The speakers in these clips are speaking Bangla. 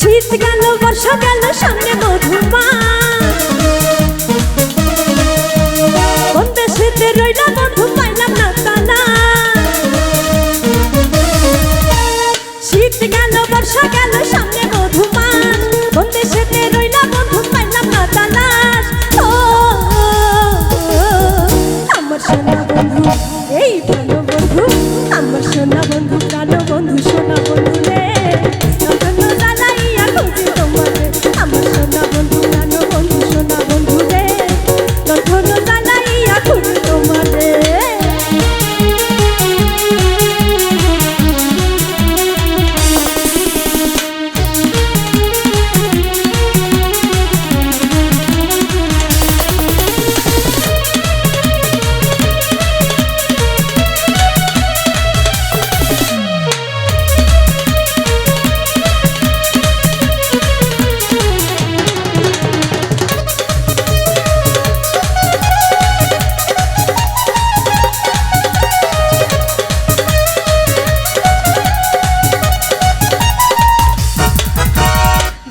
শীত গেল বর্ষা গেল সামনে মধুমা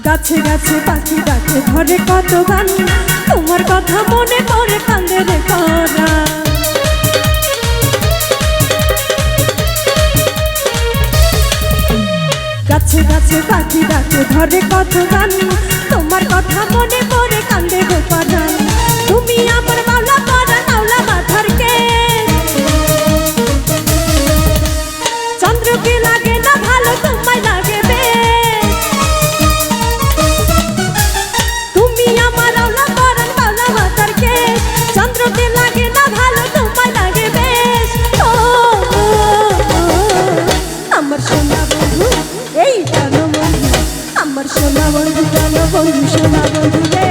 গাছে গাছে পাখি গাছে ঘরে কত গান? তোমার কথা মনে পড়ে কান্দে রে করা গাছে গাছে পাখি গাছে ঘরে কত গান? তোমার কথা বন্ধুরে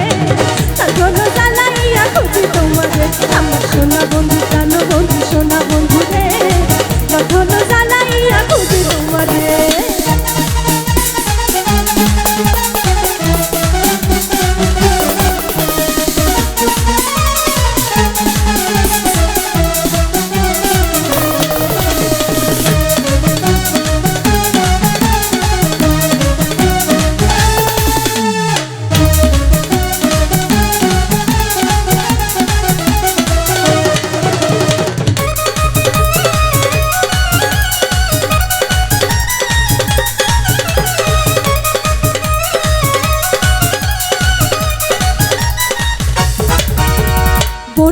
তার জন্য জ্বালাইয়া খুঁজি তোমাদের আমার সোনা বন্ধু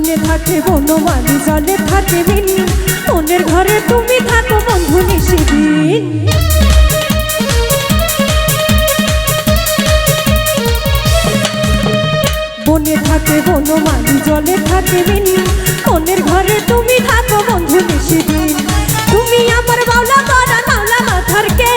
আগুনে থাকে বনবাদী জলে থাকে মিন্নি মনের ঘরে তুমি থাকো বন্ধু নিশিদিন বনে থাকে বনমালি জলে থাকে মিনি। মনের ঘরে তুমি থাকো বন্ধু বেশি দিন তুমি আমার বাউলা করা মাউলা মাথার কে?